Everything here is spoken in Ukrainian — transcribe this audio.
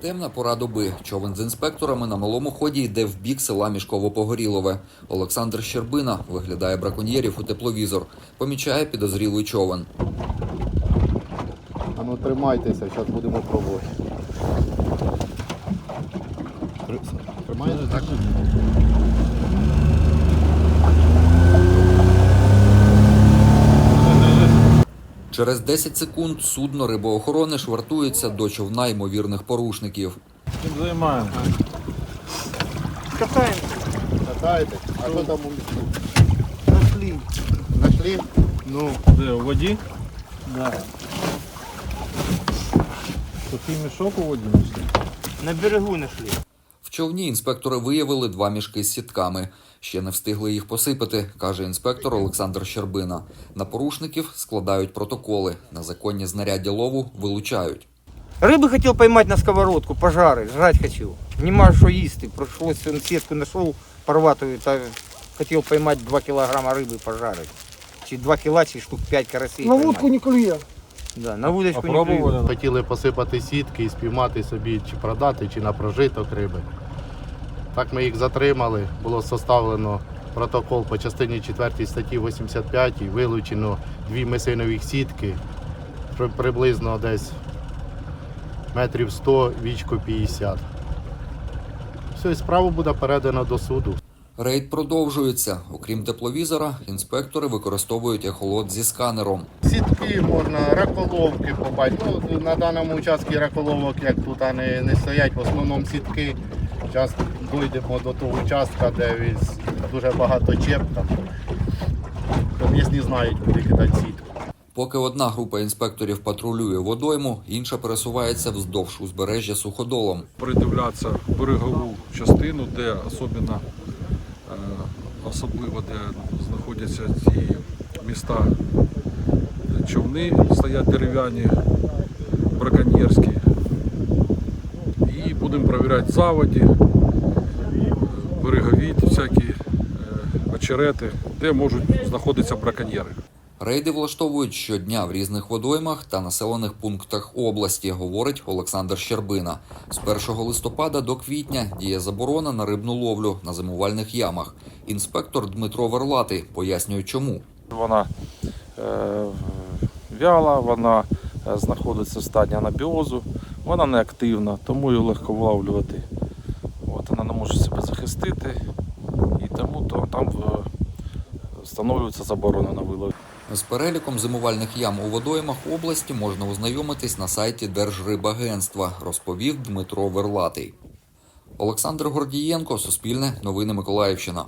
Темна пора доби. Човен з інспекторами на малому ході йде в бік села Мішково-Погорілове. Олександр Щербина виглядає браконьєрів у тепловізор. Помічає підозрілий човен. А ну тримайтеся, зараз будемо пробувати. Тримаєте? Так. Через 10 секунд судно рибоохорони швартується до човна ймовірних порушників. Чим займаємо? Катаемся. Катаєте? А що там у місті? Нашли. Знайшли? Ну, Де, у воді? да. Сухий мішок у воді знайшли? На берегу нашли В човні інспектори виявили два мішки з сітками. Ще не встигли їх посипати, каже інспектор Олександр Щербина. На порушників складають протоколи. Незаконні знаряддя лову вилучають. Рыбы хотел поймать на сковородку, пожары, жрать хочу. Нема що їсти. Пришлось он сетку нашел, порватую, та хотел поймать 2 килограмма рыбы пожарить. Чи 2 кіла, чи штук 5 карасей. На вудку поймать. не клює. Да, на вудочку А не клює. пробували? Хотіли посипати сітки і спіймати собі чи продати, чи на прожиток риби. Так ми їх затримали. Було составлено протокол по частині 4 статті 85 і вилучено дві месинові сітки приблизно десь метрів 100, вічко 50. Все, і справу буде передано до суду. Рейд продовжується. Окрім тепловізора, інспектори використовують ехолот зі сканером. Сітки можна, раколовки побачити. Ну, на даному участку раколовок, як тут не, не стоять, в основному сітки. Зараз дійдемо до того участка, де дуже багато чеп там. Знають, куди кидати сітку. Поки одна група інспекторів патрулює водойму, інша пересувається вздовж узбережжя суходолом. Придивлятися берегову частину, де особливо, е, особливо де знаходяться ці міста, човни стоять дерев'яні, браконьєрські. Перевіряти заводі, е, всякі е, очерети, де можуть знаходитися браконьєри. Рейди влаштовують щодня в різних водоймах та населених пунктах області, говорить Олександр Щербина. З 1 листопада до квітня діє заборона на рибну ловлю на зимувальних ямах. Інспектор Дмитро Верлатий пояснює, чому. Вона е, вяла, вона е, знаходиться в стані анабіозу, вона не активна, тому її легко вловлювати. От, вона не може себе захистити, і тому то, там е, встановлюється заборона на вилов. З переліком зимувальних ям у водоймах області можна ознайомитись на сайті Держрибагентства, розповів Дмитро Верлатий. Олександр Гордієнко, Суспільне, Новини Миколаївщина.